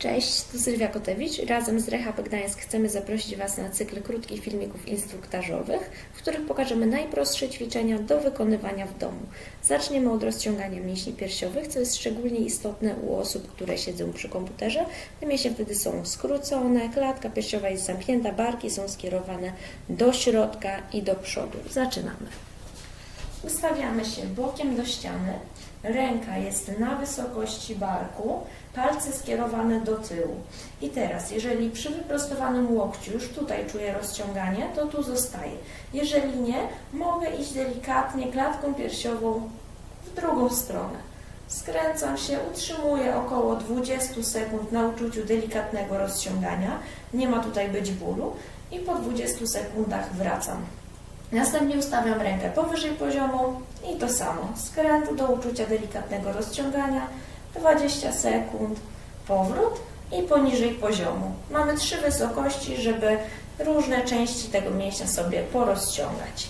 Cześć, tu Sylwia Kotewicz. Razem z Rehab Gdańsk chcemy zaprosić Was na cykl krótkich filmików instruktażowych, w których pokażemy najprostsze ćwiczenia do wykonywania w domu. Zaczniemy od rozciągania mięśni piersiowych, co jest szczególnie istotne u osób, które siedzą przy komputerze. Te mięśnie wtedy są skrócone, klatka piersiowa jest zamknięta, barki są skierowane do środka i do przodu. Zaczynamy. Ustawiamy się bokiem do ściany. Ręka jest na wysokości barku, palce skierowane do tyłu. I teraz, jeżeli przy wyprostowanym łokciu już tutaj czuję rozciąganie, to tu zostaję. Jeżeli nie, mogę iść delikatnie klatką piersiową w drugą stronę. Skręcam się, utrzymuję około 20 sekund na uczuciu delikatnego rozciągania. Nie ma tutaj być bólu. I po 20 sekundach wracam. Następnie ustawiam rękę powyżej poziomu i to samo. Skręt do uczucia delikatnego rozciągania, 20 sekund, powrót i poniżej poziomu. Mamy trzy wysokości, żeby różne części tego mięśnia sobie porozciągać.